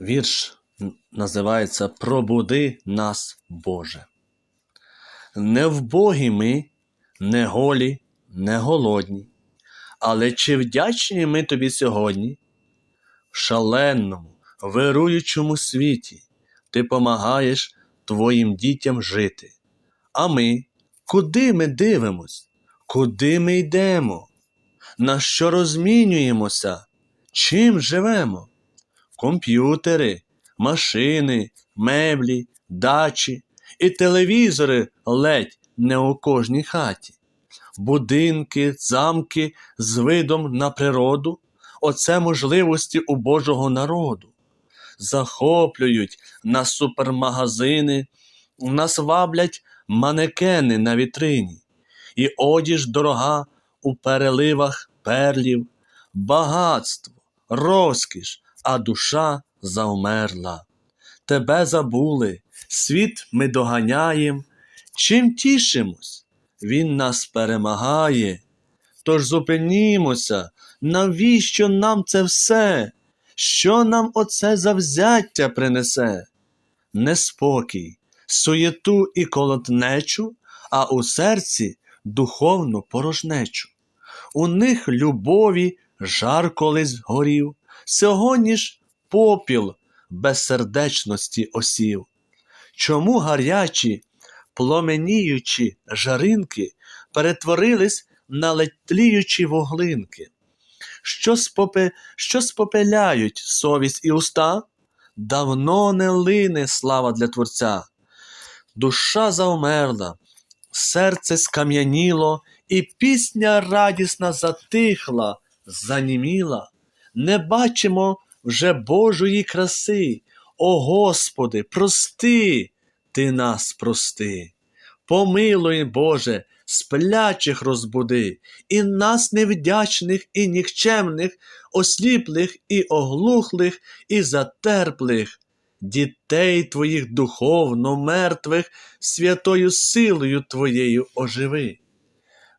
Вірш називається Пробуди нас, Боже. Не вбогі ми, не голі, не голодні, але чи вдячні ми тобі сьогодні? В шаленому, вируючому світі ти помагаєш твоїм дітям жити. А ми, куди ми дивимось? Куди ми йдемо? На що розмінюємося? Чим живемо? Комп'ютери, машини, меблі, дачі і телевізори ледь не у кожній хаті. Будинки, замки з видом на природу оце можливості у Божого народу. Захоплюють нас супермагазини, нас ваблять манекени на вітрині, і одіж дорога у переливах перлів, багатство, розкіш, а душа завмерла. Тебе забули, світ ми доганяєм, чим тішимось? Він нас перемагає. Тож зупинімося, навіщо нам це все? Що нам оце завзяття принесе? Неспокій, суєту і колотнечу, а у серці духовну порожнечу. У них любові жар колись горів, сьогодні ж попіл безсердечності осів. Чому гарячі, пломеніючі жаринки перетворились на ледь тліючі вуглинки? Що, спопе... що спопеляють совість і уста? Давно не лине слава для Творця. Душа завмерла, серце скам'яніло, і пісня радісна затихла, заніміла. Не бачимо вже Божої краси. О Господи, прости, Ти нас прости. Помилуй, Боже, сплячих розбуди, і нас невдячних і нікчемних, осліплих і оглухлих, і затерплих, дітей Твоїх духовно мертвих, святою силою Твоєю оживи.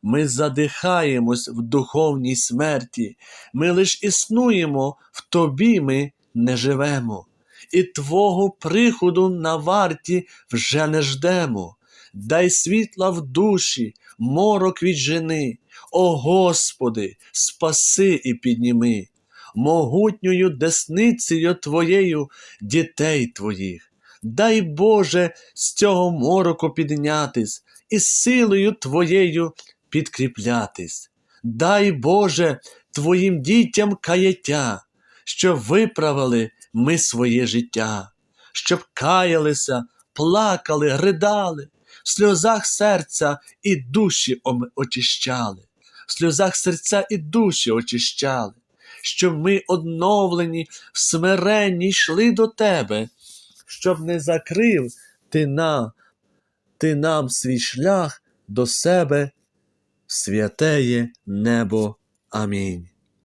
Ми задихаємось в духовній смерті, ми лиш існуємо, в тобі ми не живемо, і Твого приходу на варті вже не ждемо. Дай світла в душі, морок від жени, о Господи, спаси і підніми, могутньою десницею Твоєю дітей Твоїх. Дай Боже з цього мороку піднятись і силою Твоєю підкріплятись. Дай Боже Твоїм дітям каяття, щоб виправили ми своє життя, щоб каялися, плакали, ридали, в сльозах серця і душі очищали, в сльозах серця і душі очищали, щоб ми одновлені, в смиренні йшли до Тебе, щоб не закрив ти нам, ти нам свій шлях до себе, святеє небо. Амінь.